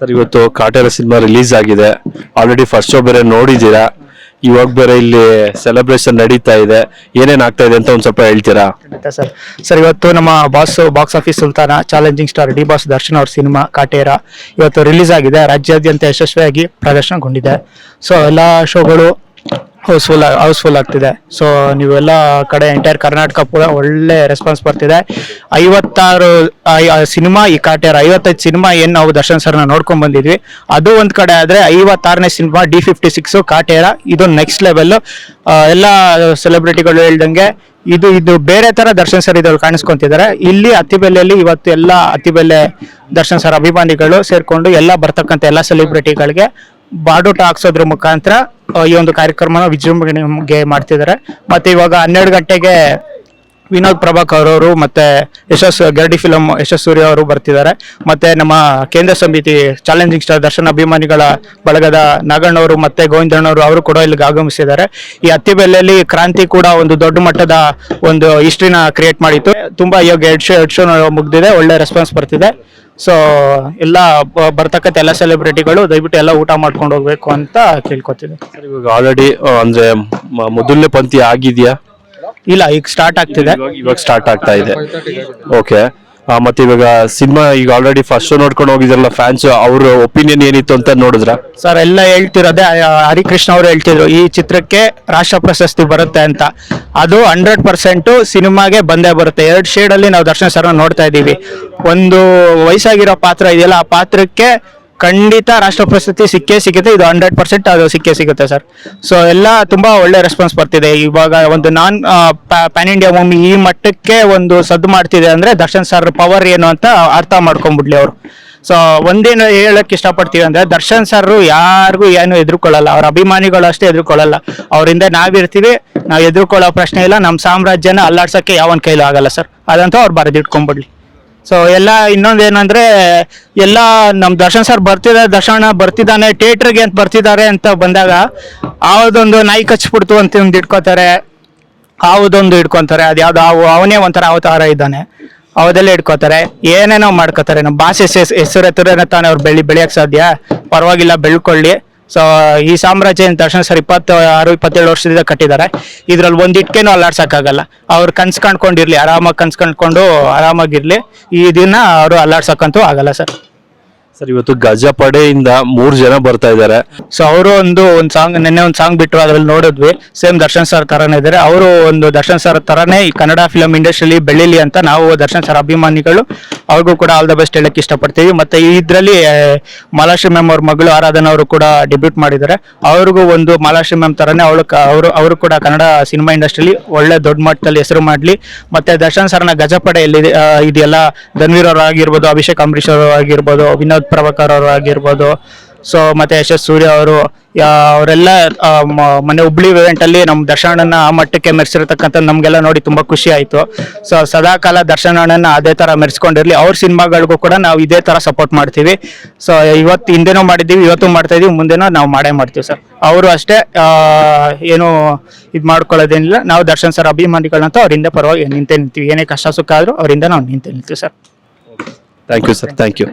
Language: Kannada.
ಸರ್, ಇವತ್ತು ಕಾಟೇರ ಸಿನಿಮಾ ರಿಲೀಸ್ ಆಗಿದೆ. ಆಲ್ರೆಡಿ ಫಸ್ಟ್ ಶೋ ಬೇರೆ ನೋಡಿದ್ದೀರಾ? ಇವಾಗ ಬೇರೆ ಇಲ್ಲಿ ಸೆಲೆಬ್ರೇಷನ್ ನಡೀತಾ ಇದೆ. ಏನೇನ್ ಆಗ್ತಾ ಇದೆ ಅಂತ ಒಂದ್ ಸ್ವಲ್ಪ ಹೇಳ್ತೀರಾ? ಸರ್. ಸರ್, ಇವತ್ತು ನಮ್ಮ ಬಾಸ್ ಬಾಕ್ಸ್ ಆಫೀಸ್ ಸುಲ್ತಾನ challenging star D boss Darshan ಅವ್ರ ಸಿನಿಮಾ ಕಾಟೇರ ಇವತ್ತು ರಿಲೀಸ್ ಆಗಿದೆ. ರಾಜ್ಯಾದ್ಯಂತ ಯಶಸ್ವಿಯಾಗಿ ಪ್ರದರ್ಶನಗೊಂಡಿದೆ. ಸೊ ಎಲ್ಲ ಶೋಗಳು ಹೌಸ್ಫುಲ್ ಹೌಸ್ಫುಲ್ ಆಗ್ತಿದೆ. ಸೊ ನೀವೆಲ್ಲ ಕಡೆ ಎಂಟೈರ್ ಕರ್ನಾಟಕ ಪೂರ ಒಳ್ಳೆ ರೆಸ್ಪಾನ್ಸ್ ಬರ್ತಿದೆ. ಐವತ್ತಾರು ಸಿನಿಮಾ ಈ ಕಾಟೇರ ಐವತ್ತೈದು ಸಿನಿಮಾ ಏನು ನಾವು ದರ್ಶನ್ ಸರ್ನ ನೋಡ್ಕೊಂಡ್ ಬಂದಿದ್ವಿ. ಅದು ಒಂದು ಕಡೆ ಆದ್ರೆ ಐವತ್ತಾರನೇ cinema D fifty six Kaatera ಇದು ನೆಕ್ಸ್ಟ್ ಲೆವೆಲ್ ಎಲ್ಲ ಸೆಲೆಬ್ರಿಟಿಗಳು ಹೇಳ್ದಂಗೆ ಇದು ಇದು ಬೇರೆ ತರ ದರ್ಶನ್ ಸರ್ ಇದ್ರಲ್ಲಿ ಕಾಣಿಸ್ಕೊಂತಿದ್ದಾರೆ. ಇಲ್ಲಿ ಅತ್ತಿಬೆಲೆಯಲ್ಲಿ ಇವತ್ತು ಎಲ್ಲ ಅತ್ತಿಬೆಲೆ ದರ್ಶನ್ ಸರ್ ಅಭಿಮಾನಿಗಳು ಸೇರ್ಕೊಂಡು ಎಲ್ಲ ಬರ್ತಕ್ಕಂಥ ಎಲ್ಲ ಸೆಲೆಬ್ರಿಟಿಗಳಿಗೆ ಬಾಡೂಟ ಹಾಕ್ಸೋದ್ರ ಮುಖಾಂತರ ಈ ಒಂದು ಕಾರ್ಯಕ್ರಮನ ವಿಜೃಂಭಣೆಗೆ ಮಾಡ್ತಿದ್ದಾರೆ ಮತ್ತೆ ಇವಾಗ ಹನ್ನೆರಡು ಗಂಟೆಗೆ ವಿನೋದ್ ಪ್ರಭಾಕರ್ ಅವರು ಮತ್ತೆ ಯಶಸ್, ಗರಡಿ ಫಿಲಂ ಯಶಸ್ ಸೂರ್ಯ ಅವರು ಬರ್ತಿದ್ದಾರೆ ಮತ್ತೆ ನಮ್ಮ ಕೇಂದ್ರ ಸಮಿತಿ ಚಾಲೆಂಜಿಂಗ್ ಸ್ಟಾರ್ ದರ್ಶನ್ ಅಭಿಮಾನಿಗಳ ಬಳಗದ ನಾಗಣ್ಣವರು ಮತ್ತೆ ಗೋವಿಂದಣ್ಣವರು ಅವರು ಕೂಡ ಇಲ್ಲಿಗೆ ಆಗಮಿಸಿದ್ದಾರೆ. ಈ ಅತ್ತಿಬೆಲೆಯಲ್ಲಿ ಕ್ರಾಂತಿ ಕೂಡ ಒಂದು ದೊಡ್ಡ ಮಟ್ಟದ ಒಂದು ಹಿಸ್ಟ್ರಿನ ಕ್ರಿಯೇಟ್ ಮಾಡಿತ್ತು. ತುಂಬಾ ಇವಾಗ ಎರಡು ಶೋ ಎರಡು ಶೋ ಮುಗ್ದಿದೆ. ಒಳ್ಳೆ ರೆಸ್ಪಾನ್ಸ್ ಬರ್ತಿದೆ. ಸೊ ಎಲ್ಲ ಬರ್ತಕ್ಕಂಥ ಎಲ್ಲ ಸೆಲೆಬ್ರಿಟಿಗಳು ದಯವಿಟ್ಟು ಎಲ್ಲ ಊಟ ಮಾಡ್ಕೊಂಡು ಹೋಗ್ಬೇಕು ಅಂತ ಕೇಳ್ಕೊತಿದ್ದೆ. ಸರ್ ಇವಾಗ ಆಲ್ರೆಡಿ ಅಂದ್ರೆ ಮ- ಮೊದಲನೇ ಪಂಕ್ತಿ ಆಗಿದ್ಯಾ? ಇಲ್ಲ ಈಗ ಸ್ಟಾರ್ಟ್ ಆಗ್ತಿದೆ. ಇವಾಗ ಇವಾಗ ಸ್ಟಾರ್ಟ್ ಆಗ್ತಾ ಇದೆ. ಓಕೆ ಮತ್ತೆ ಇವಾಗ ಸಿನಿಮಾ ಈಗ ಆಲ್ರೆಡಿ ಫಸ್ಟ್ ನೋಡ್ಕೊಂಡು ಹೋಗಿದ್ರಲ್ಲ ಫ್ಯಾನ್ಸ್ ಅವ್ರ ಒಪಿನಿಯನ್ ಏನಿತ್ತು ಅಂತ ನೋಡಿದ್ರ? ಸರ್ ಎಲ್ಲ ಹೇಳ್ತಿರೋದೇ ಹರಿಕೃಷ್ಣ ಅವರು ಹೇಳ್ತಿದ್ರು, ಈ ಚಿತ್ರಕ್ಕೆ ರಾಷ್ಟ್ರ ಪ್ರಶಸ್ತಿ ಬರುತ್ತೆ ಅಂತ. ಅದು ಹಂಡ್ರೆಡ್ ಪರ್ಸೆಂಟ್ ಸಿನಿಮಾಗೆ ಬಂದೇ ಬರುತ್ತೆ. ಎರಡು ಶೇಡ್ ಅಲ್ಲಿ ನಾವು ದರ್ಶನ ಸರ್ ನೋಡ್ತಾ ಇದ್ದೀವಿ. ಒಂದು ವಯಸ್ಸಾಗಿರೋ ಪಾತ್ರ ಇದೆಯಲ್ಲ, ಆ ಪಾತ್ರಕ್ಕೆ ಖಂಡಿತ ರಾಷ್ಟ್ರ ಪ್ರಶಸ್ತಿ ಸಿಕ್ಕೇ ಸಿಗುತ್ತೆ. ಇದು ಹಂಡ್ರೆಡ್ ಪರ್ಸೆಂಟ್ ಅದು ಸಿಕ್ಕೇ ಸಿಗುತ್ತೆ ಸರ್. ಸೊ ಎಲ್ಲ ತುಂಬಾ ಒಳ್ಳೆ ರೆಸ್ಪಾನ್ಸ್ ಬರ್ತಿದೆ. ಇವಾಗ ಒಂದು ನಾನ್ ಪ್ಯಾನ್ ಇಂಡಿಯಾ ಮೂವಿ ಈ ಮಟ್ಟಕ್ಕೆ ಒಂದು ಸದ್ದು ಮಾಡ್ತಿದೆ ಅಂದ್ರೆ ದರ್ಶನ್ ಸರ್ ಪವರ್ ಏನು ಅಂತ ಅರ್ಥ ಮಾಡ್ಕೊಂಡ್ಬಿಡ್ಲಿ ಅವರು. ಸೊ ಒಂದೇನು ಹೇಳಕ್ ಇಷ್ಟಪಡ್ತೀವಿ ಅಂದ್ರೆ ದರ್ಶನ್ ಸರ್ ಯಾರಿಗೂ ಏನು ಎದುರುಕೊಳ್ಳಲ್ಲ. ಅವ್ರ ಅಭಿಮಾನಿಗಳು ಅಷ್ಟೇ ಎದುರುಕೊಳ್ಳಲ್ಲ. ಅವರಿಂದ ನಾವಿರ್ತೀವಿ, ನಾವು ಎದುರುಕೊಳ್ಳೋ ಪ್ರಶ್ನೆ ಇಲ್ಲ. ನಮ್ಮ ಸಾಮ್ರಾಜ್ಯನ ಅಲ್ಲಾಡ್ಸಕ್ಕೆ ಯಾವನ್ ಕೈಲೂ ಆಗಲ್ಲ ಸರ್. ಅದಂತೂ ಅವ್ರು ಬರೆದಿಟ್ಕೊಂಡ್ಬಿಡ್ಲಿ ಸೊ ಎಲ್ಲ ಇನ್ನೊಂದೇನಂದ್ರೆ ಎಲ್ಲ ನಮ್ಮ ದರ್ಶನ್ ಸರ್ ಬರ್ತಿದ್ದಾರೆ ದರ್ಶನ ಬರ್ತಿದ್ದಾನೆ ಥಿಯೇಟರ್ಗೆ ಅಂತ ಬರ್ತಿದ್ದಾರೆ ಅಂತ ಬಂದಾಗ ಆವದೊಂದು ನಾಯಿ ಕಚ್ಬಿಡ್ತು ಅಂತ ಒಂದು ಇಟ್ಕೋತಾರೆ ಆವದೊಂದು ಇಟ್ಕೊಂತಾರೆ ಅದ್ಯಾವ್ದು ಅವು, ಅವನೇ ಒಂಥರ ಅವತಾರ ಇದ್ದಾನೆ. ಅವದೆಲ್ಲ ಇಟ್ಕೋತಾರೆ ಏನೇನೋ ಮಾಡ್ಕೋತಾರೆ. ನಮ್ಮ ಭಾಷೆ ಹೆಸರು ತಾನೇ ಅವ್ರು ಬೆಳಿ ಬೆಳೆಯಕ್ಕೆ ಸಾಧ್ಯ? ಪರವಾಗಿಲ್ಲ, ಬೆಳ್ಕೊಳ್ಳಿ. ಸೊ ಈ ಸಾಮ್ರಾಜ್ಯ ಏನ್ ದರ್ಶನ್ ಸರ್ ಇಪ್ಪತ್ತು, ಆರು, ಇಪ್ಪತ್ತೇಳು ವರ್ಷದಿಂದ ಕಟ್ಟಿದ್ದಾರೆ. ಇದ್ರಲ್ಲಿ ಒಂದ್ ಇಟ್ಕೇನು ಅಲ್ಲಾಡ್ಸಕ್ಕಾಗಲ್ಲ. ಅವ್ರು ಕನ್ಸ್ ಕಂಡ್ಕೊಂಡಿರ್ಲಿ ಆರಾಮಾಗಿ ಕನ್ಸ್ ಕಂಡ್ಕೊಂಡು ಆರಾಮಾಗಿರ್ಲಿ, ಈ ದಿನ ಅವರು ಅಲ್ಲಾಡ್ಸಕ್ಕಂತೂ ಆಗಲ್ಲ ಸರ್. ಸರ್, ಇವತ್ತು ಗಜಪಡೆಯಿಂದ ಮೂರ್ ಜನ ಬರ್ತಾ ಇದ್ದಾರೆ. ಸೊ ಅವರು ಒಂದು ಒಂದು ಸಾಂಗ್ ನಿನ್ನೆ ಒಂದು ಸಾಂಗ್ ಬಿಟ್ಟರು ಅದ್ರಲ್ಲಿ ನೋಡಿದ್ವಿ. ಸೇಮ್ ದರ್ಶನ್ ಸರ್ ತರನೇ ಇದ್ದಾರೆ. ಅವರು ಒಂದು ದರ್ಶನ್ ಸರ್ ತರನೇ ಈ ಕನ್ನಡ ಫಿಲಂ ಇಂಡಸ್ಟ್ರಿಲಿ ಬೆಳಿಲಿ ಅಂತ ನಾವು ದರ್ಶನ್ ಸರ್ ಅಭಿಮಾನಿಗಳು, ಅವ್ರಿಗೂ ಕೂಡ ಆಲ್ ದ ಬೆಸ್ಟ್ ಹೇಳಕ್ ಇಷ್ಟಪಡ್ತೀವಿ. ಮತ್ತೆ ಇದರಲ್ಲಿ ಮಾಲಾಶ್ರೀ ಮ್ಯಾಮ್ ಅವ್ರ ಮಗಳು ಆರಾಧನಾ ಅವರು ಕೂಡ ಡೆಬ್ಯೂಟ್ ಮಾಡಿದ್ದಾರೆ. ಅವ್ರಿಗೂ ಒಂದು ಮಾಲಾಶ್ರೀ ಮ್ಯಾಮ್ ತರನೇ ಅವಳು ಅವರು ಅವರು ಕೂಡ ಕನ್ನಡ ಸಿನಿಮಾ ಇಂಡಸ್ಟ್ರಿಲಿ ಒಳ್ಳೆ ದೊಡ್ಡ ಮಟ್ಟದಲ್ಲಿ ಹೆಸರು ಮಾಡಲಿ. ಮತ್ತೆ ದರ್ಶನ್ ಸರ್ನ ಗಜಪಡೆ ಎಲ್ಲಿದೆ ಇದೆಲ್ಲ ಧನ್ವೀರ್ ಅವರು ಆಗಿರ್ಬೋದು, ಅಭಿಷೇಕ್ ಅಂಬರೀಶ್ ಅವರು ಆಗಿರ್ಬೋದು, ವಿನೋದ್ ಪ್ರಭಾಕರ್ ಅವರು ಆಗಿರ್ಬೋದು ಸೊ ಮತ್ತೆ ಯಶಸ್ ಸೂರ್ಯ ಅವರು ಅವರೆಲ್ಲ ಮೊನ್ನೆ ಹುಬ್ಳಿ ಇವೆಂಟ್ ಅಲ್ಲಿ ನಮ್ಮ ದರ್ಶನನ್ನ ಆ ಮಟ್ಟಕ್ಕೆ ಮೆರೆಸಿರ್ತಕ್ಕಂಥ ನಮ್ಗೆಲ್ಲ ನೋಡಿ ತುಂಬಾ ಖುಷಿ ಆಯ್ತು. ಸೊ ಸದಾ ಕಾಲ ದರ್ಶನನ ಅದೇ ತರ ಮೆರೆಸ್ಕೊಂಡಿರ್ಲಿ. ಅವ್ರ ಸಿನಿಮಾಗಳಿಗೂ ಕೂಡ ನಾವು ಇದೇ ತರ ಸಪೋರ್ಟ್ ಮಾಡ್ತೀವಿ. ಸೊ ಇವತ್ತು ಹಿಂದೆನೂ ಮಾಡಿದ್ದೀವಿ, ಇವತ್ತು ಮಾಡ್ತಾ ಇದೀವಿ, ಮುಂದೆನೂ ನಾವು ಮಾಡೇ ಮಾಡ್ತೀವಿ ಸರ್. ಅವರು ಅಷ್ಟೇ ಏನು ಇದು ಮಾಡ್ಕೊಳ್ಳೋದೇನಿಲ್ಲ. ನಾವು ದರ್ಶನ್ ಸರ್ ಅಭಿಮಾನಿಗಳಂತ ಅವರಿಂದ ಪರವಾಗಿ ನಿಂತೇ ನಿಂತೀವಿ. ಏನೇ ಕಷ್ಟ ಸುಖ ಆದ್ರೂ ಅವರಿಂದ ನಾವು ನಿಂತೇ ನಿಂತೀವಿ sir. Thank you sir thank you